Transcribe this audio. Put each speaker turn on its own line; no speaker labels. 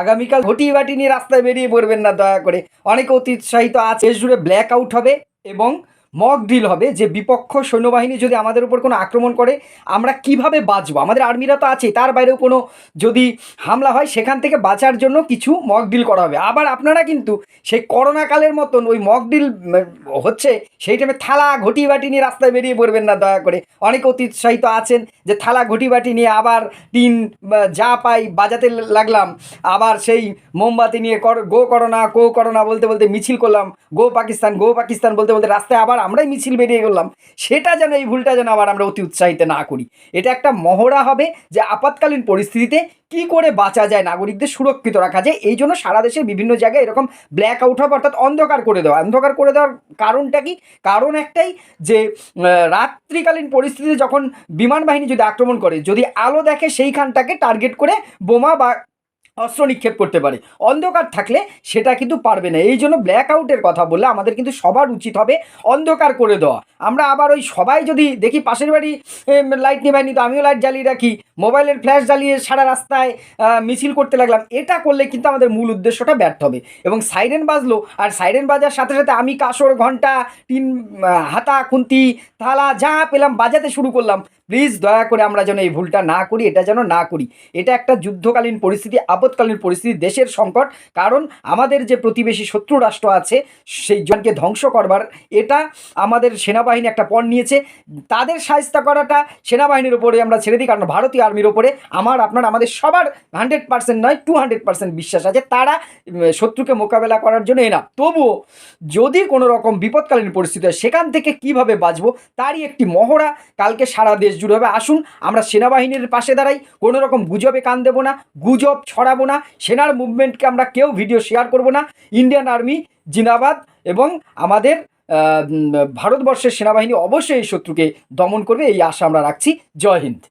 আগামীকাল ঘটি বাটি নিয়ে রাস্তায় বেরিয়ে পড়বেন না, দয়া করে। অনেকে অতি উৎসাহিত আছে জুড়ে ব্ল্যাক আউট হবে এবং মক ড্রিল হবে যে বিপক্ষ সৈন্যবাহিনী যদি আমাদের উপর কোনো আক্রমণ করে, আমরা কীভাবে বাঁচবো? আমাদের আর্মিরা তো আছে, তার বাইরেও কোনো যদি হামলা হয়, সেখান থেকে বাঁচার জন্য কিছু মক ড্রিল করা হবে। আবার আপনারা কিন্তু সেই করোনাকালের মতন ওই মক ড্রিল হচ্ছে, সেই টাইমে থালা ঘটি বাটি নিয়ে রাস্তায় বেরিয়ে পড়বেন না, দয়া করে। অনেক অতি উৎসাহিত আছেন যে থালা ঘটি বাটি নিয়ে আবার টিন যা পাই বাজাতে লাগলাম। আবার সেই মোমবাতি নিয়ে গো করোনা গো করোনা বলতে বলতে মিছিল করলাম। গো পাকিস্তান গো পাকিস্তান বলতে বলতে রাস্তায় আবার আমরাই মিছিল বেরিয়ে গেলাম। সেটা যেন, এই ভুলটা যেন আবার আমরা অতি উৎসাহিত না করি। এটা একটা মহড়া হবে যে আপাতকালীন পরিস্থিতিতে কি করে বাঁচা যায়, নাগরিকদের সুরক্ষিত রাখা যায়, এই জন্য সারা দেশের বিভিন্ন জায়গায় এরকম ব্ল্যাক আউট হবে, অর্থাৎ অন্ধকার করে দেওয়া। অন্ধকার করে দেওয়ার কারণটা কি? কারণ একটাই যে রাত্রিকালীন পরিস্থিতিতে যখন বিমান বাহিনী যদি আক্রমণ করে, যদি আলো দেখে সেইখানটাকে টার্গেট করে বোমা বা অস্ত্র নিক্ষেপ করতে পারে। অন্ধকার থাকলে সেটা কিন্তু পারবে না। এই জন্য ব্ল্যাক আউটের কথা বললে আমাদের কিন্তু সবার উচিত হবে অন্ধকার করে দেওয়া। আমরা আবার ওই সবাই যদি দেখি পাশের বাড়ি লাইট নেবাইনি তো আমিও লাইট জ্বালিয়ে রাখি। মোবাইলের ফ্ল্যাশ জ্বালিয়ে সারা রাস্তায় মিছিল করতে লাগলাম। এটা করলে কিন্তু আমাদের মূল উদ্দেশ্যটা ব্যর্থ হবে। এবং সাইরেন বাজলো, আর সাইরেন বাজার সাথে সাথে আমি কাসর, ঘণ্টা, টিন হাতা, খুন্তি, থালা যা পেলাম বাজাতে শুরু করলাম। প্লিজ দয়া করে আমরা যেন এই ভুলটা না করি, এটা যেন না করি। এটা একটা যুদ্ধকালীন পরিস্থিতি আপৎকালীন পরিস্থিতি, দেশের সংকট। কারণ আমাদের যে প্রতিবেশী শত্রু রাষ্ট্র আছে, সেই জনকে ধ্বংস করবার, এটা আমাদের সেনাবাহিনী একটা পণ নিয়েছে। তাদের সাহায্য করাটা সেনাবাহিনীর উপরে আমরা ছেড়ে দিই, কারণ ভারতীয় আর্মির উপরে আমার, আপনার, আমাদের সবার হান্ড্রেড পার্সেন্ট নয় টু হান্ড্রেড পার্সেন্ট বিশ্বাস আছে। তারা শত্রুকে মোকাবেলা করার জন্য এনা তবুও যদি কোনো রকম বিপদকালীন পরিস্থিতি হয়, সেখান থেকে কীভাবে বাঁচবো, তারই একটি মহড়া কালকে সারা দেশ জুড়ে হবে। আসুন, আমরা সেনাবাহিনীর পাশে দাঁড়াই। কোনো রকম গুজবে কান দেবো না, গুজব ছড়াবো না। সেনার মুভমেন্টকে আমরা কেউ ভিডিও শেয়ার করব না। ইন্ডিয়ান আর্মি জিনাবাদ এবং আমাদের ভারতবর্ষের সেনাবাহিনী অবশ্যই এই শত্রুকে দমন করবে। এই আশা আমরা রাখছি। জয় হিন্দ।